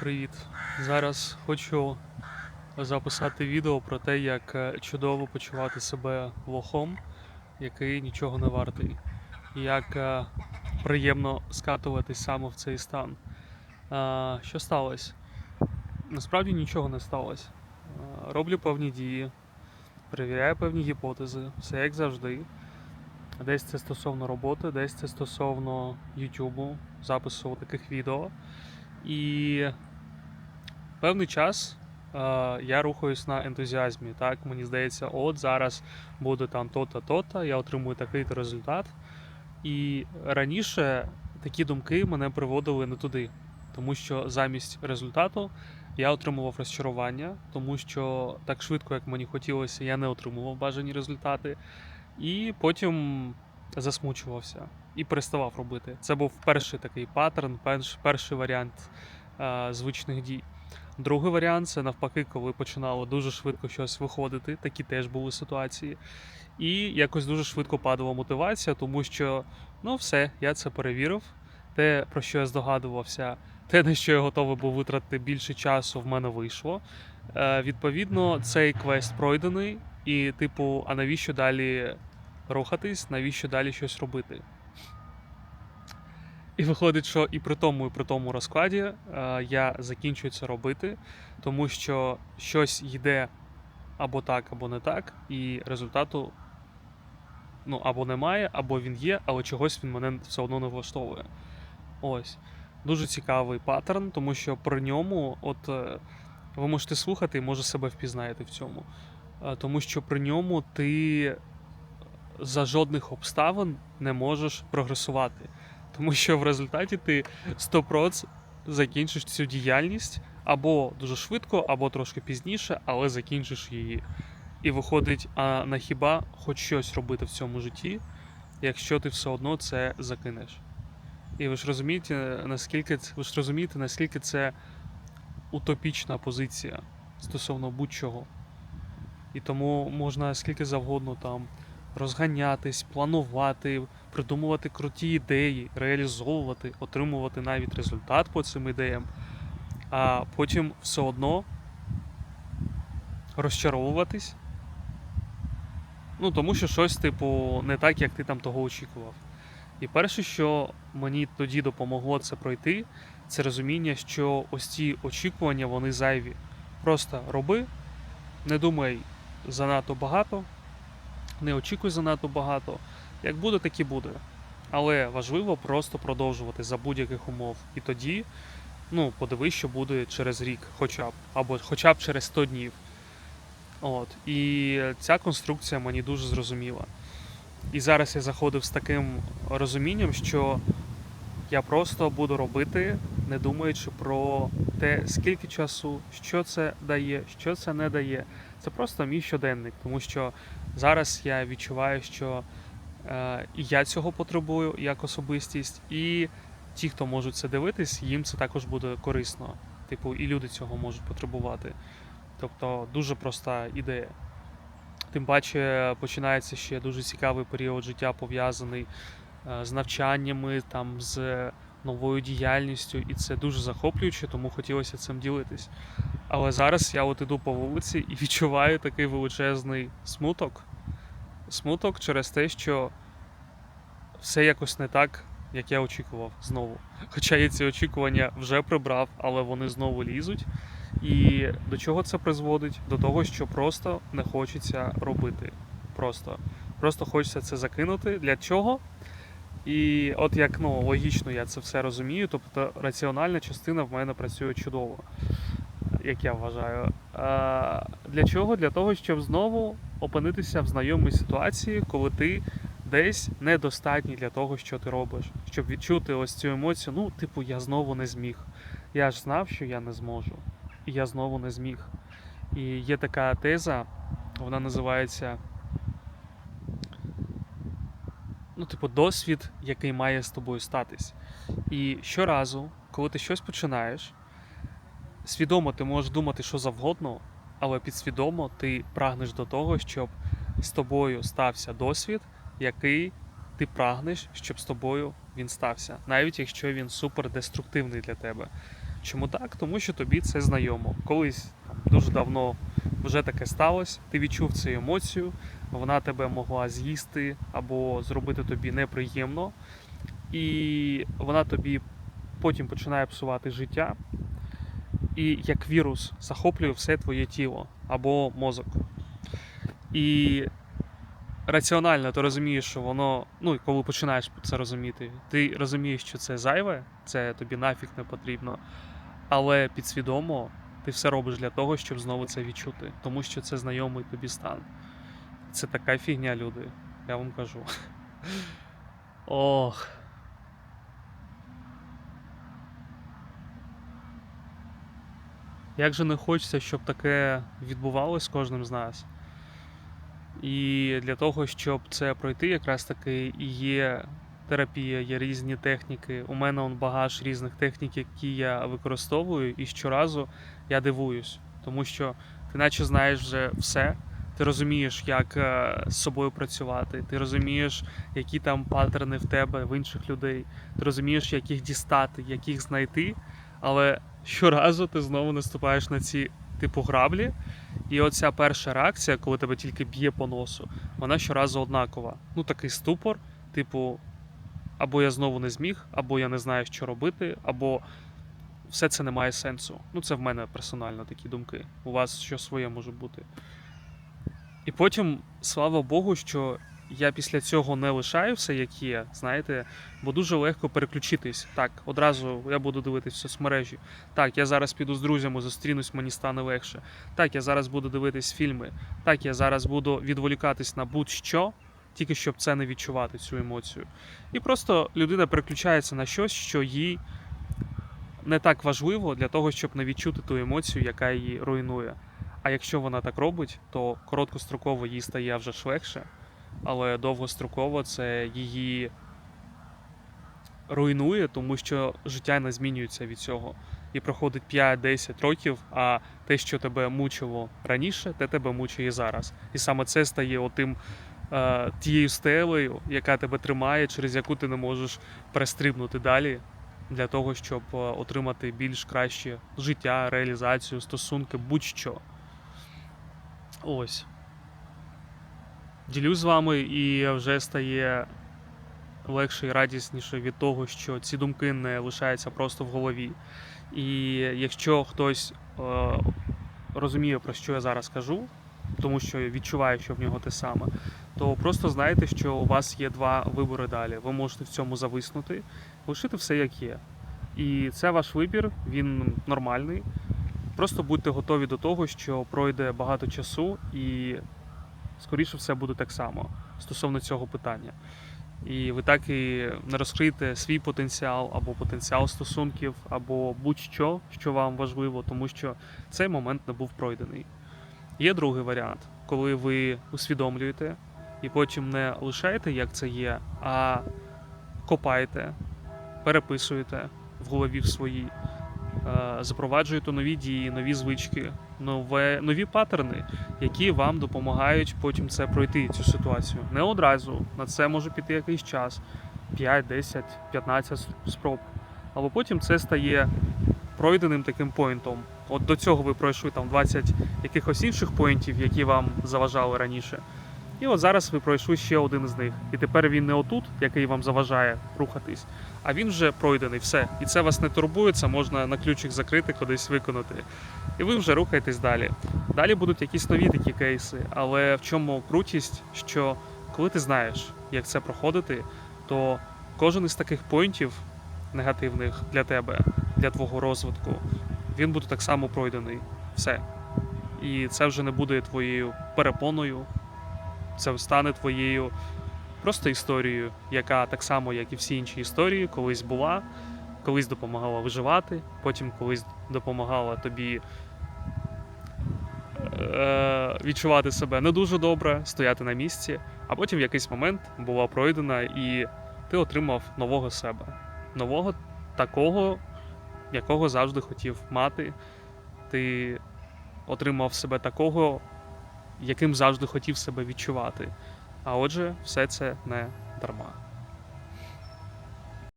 Привіт! Зараз хочу записати відео про те, як е, чудово почувати себе лохом, який нічого не вартий, як е, приємно скатуватись саме в цей стан. Що сталося? Насправді нічого не сталося. Роблю певні дії, перевіряю певні гіпотези, все як завжди. Десь це стосовно роботи, десь це стосовно Ютубу, запису таких відео. І певний час е, я рухаюсь на ентузіазмі. Так, мені здається, от зараз буде там то-то, то-то, я отримую такий-то результат. І раніше такі думки мене приводили не туди, тому що замість результату я отримував розчарування, тому що так швидко, як мені хотілося, я не отримував бажані результати. І потім засмучувався і переставав робити. Це був перший такий паттерн, перш, перший варіант е, звичних дій. Другий варіант це навпаки, коли починало дуже швидко щось виходити. Такі теж були ситуації. І якось дуже швидко падала мотивація, тому що ну все, я це перевірив. Те, про що я здогадувався, те, на що я готовий був витратити більше часу, в мене вийшло. Е, відповідно, цей квест пройдений, і, типу, а навіщо далі рухатись, навіщо далі щось робити? І виходить, що і при тому, і при тому розкладі е, я закінчую це робити, тому що щось йде або так, або не так, і результату ну, або немає, або він є, але чогось він мене все одно не влаштовує. Ось. Дуже цікавий паттерн, тому що при ньому, от е, ви можете слухати і може себе впізнаєте в цьому. Е, Тому що при ньому ти за жодних обставин не можеш прогресувати. Тому що в результаті ти 100% закінчиш цю діяльність або дуже швидко, або трошки пізніше, але закінчиш її. І виходить, а на хіба хоч щось робити в цьому житті, якщо ти все одно це закинеш. І ви ж розумієте, наскільки ви ж розумієте, наскільки це утопічна позиція стосовно будь-чого. І тому можна скільки завгодно там розганятись, планувати, придумувати круті ідеї, реалізовувати, отримувати навіть результат по цим ідеям, а потім все одно розчаровуватись. Ну, тому що щось, типу, не так, як ти там того очікував. І перше, що мені тоді допомогло це пройти, це розуміння, що ось ці очікування вони зайві. Просто роби, не думай занадто багато, не очікуй занадто багато. Як буде, так і буде. Але важливо просто продовжувати за будь-яких умов. І тоді, ну, подивись, що буде через рік, хоча б, або хоча б через 100 днів. От. І ця конструкція мені дуже зрозуміла. І зараз я заходив з таким розумінням, що я просто буду робити, не думаючи про те, скільки часу, що це дає, що це не дає. Це просто мій щоденник, тому що зараз я відчуваю, що е, я цього потребую як особистість, і ті, хто можуть це дивитись, їм це також буде корисно. Типу, і люди цього можуть потребувати. Тобто дуже проста ідея. Тим паче починається ще дуже цікавий період життя, пов'язаний е, з навчаннями, там, з новою діяльністю, і це дуже захоплююче, тому хотілося цим ділитись. Але зараз я от іду по вулиці і відчуваю такий величезний смуток. Смуток через те, що все якось не так, як я очікував знову. Хоча я ці очікування вже прибрав, але вони знову лізуть. І до чого це призводить? До того, що просто не хочеться робити. Просто. Просто хочеться це закинути. Для чого? І от як ну, логічно я це все розумію, тобто раціональна частина в мене працює чудово, як я вважаю. А, для чого? Для того, щоб знову опинитися в знайомій ситуації, коли ти десь недостатній для того, що ти робиш, щоб відчути ось цю емоцію, ну, типу, я знову не зміг. Я ж знав, що я не зможу і я знову не зміг. І є така теза, вона називається. Ну, типу, досвід, який має з тобою статись. І щоразу, коли ти щось починаєш, свідомо ти можеш думати що завгодно, але підсвідомо ти прагнеш до того, щоб з тобою стався досвід, який ти прагнеш, щоб з тобою він стався, навіть якщо він супер деструктивний для тебе. Чому так? Тому що тобі це знайомо. Колись там, дуже давно вже таке сталося, ти відчув цю емоцію, вона тебе могла з'їсти або зробити тобі неприємно, і вона тобі потім починає псувати життя, і як вірус захоплює все твоє тіло або мозок. І раціонально ти розумієш, що воно, ну, коли починаєш це розуміти, ти розумієш, що це зайве, це тобі нафіг не потрібно, але підсвідомо ти все робиш для того, щоб знову це відчути, тому що це знайомий тобі стан. Це така фігня, люди, я вам кажу. Ох. Як же не хочеться, щоб таке відбувалось з кожним з нас. І для того, щоб це пройти, якраз таки і є терапія, є різні техніки. У мене он багаж різних технік, які я використовую, і щоразу я дивуюсь, тому що ти наче знаєш вже все. Ти розумієш, як е, з собою працювати, ти розумієш, які там паттерни в тебе, в інших людей, ти розумієш, як їх дістати, як їх знайти, але щоразу ти знову наступаєш на ці типу граблі, і оця перша реакція, коли тебе тільки б'є по носу, вона щоразу однакова. Ну, такий ступор, типу, або я знову не зміг, або я не знаю, що робити, або все це не має сенсу. Ну, це в мене персонально такі думки. У вас що своє може бути. І потім, слава Богу, що я після цього не лишаю все, як є, знаєте, бо дуже легко переключитись. Так, одразу я буду дивитись соцмережі. Так, я зараз піду з друзями, зустрінусь, мені стане легше. Так, я зараз буду дивитись фільми. Так, я зараз буду відволікатись на будь-що, тільки щоб це не відчувати, цю емоцію. І просто людина переключається на щось, що їй не так важливо для того, щоб не відчути ту емоцію, яка її руйнує. А якщо вона так робить, то короткостроково їй стає вже ж легше, але довгостроково це її руйнує, тому що життя не змінюється від цього. І проходить 5-10 років, а те, що тебе мучило раніше, те тебе мучує зараз. І саме це стає отим тією стелею, яка тебе тримає, через яку ти не можеш перестрибнути далі для того, щоб е, отримати більш краще життя, реалізацію, стосунки, будь-що. Ось. Ділюсь з вами, і вже стає легше і радісніше від того, що ці думки не лишаються просто в голові. І якщо хтось е, розуміє, про що я зараз кажу, тому що відчуває, що в нього те саме, то просто знайте, що у вас є два вибори далі. Ви можете в цьому зависнути, лишити все як є. І це ваш вибір, він нормальний. Просто будьте готові до того, що пройде багато часу, і скоріше все буде так само стосовно цього питання. І ви так і не розкриєте свій потенціал або потенціал стосунків, або будь-що, що вам важливо, тому що цей момент не був пройдений. Є другий варіант, коли ви усвідомлюєте і потім не лишаєте, як це є, а копаєте, переписуєте в голові в своїй, е, запроваджуєте нові дії, нові звички, нове, нові паттерни, які вам допомагають потім це пройти, цю ситуацію. Не одразу, на це може піти якийсь час 5, 10, 15 спроб. Але потім це стає пройденим таким поінтом. От до цього ви пройшли там 20 якихось інших поінтів, які вам заважали раніше. І от зараз ви пройшли ще один з них. І тепер він не отут, який вам заважає рухатись, а він вже пройдений, все. І це вас не турбує, це можна на ключик закрити, кудись виконати. І ви вже рухаєтесь далі. Далі будуть якісь нові такі кейси, але в чому крутість, що коли ти знаєш, як це проходити, то кожен із таких поінтів негативних для тебе, для твого розвитку, він буде так само пройдений. Все. І це вже не буде твоєю перепоною, це стане твоєю просто історією, яка так само, як і всі інші історії, колись була, колись допомагала виживати, потім колись допомагала тобі е, відчувати себе не дуже добре, стояти на місці, а потім в якийсь момент була пройдена, і ти отримав нового себе, нового такого, якого завжди хотів мати. Ти отримав себе такого, яким завжди хотів себе відчувати. А отже, все це не дарма.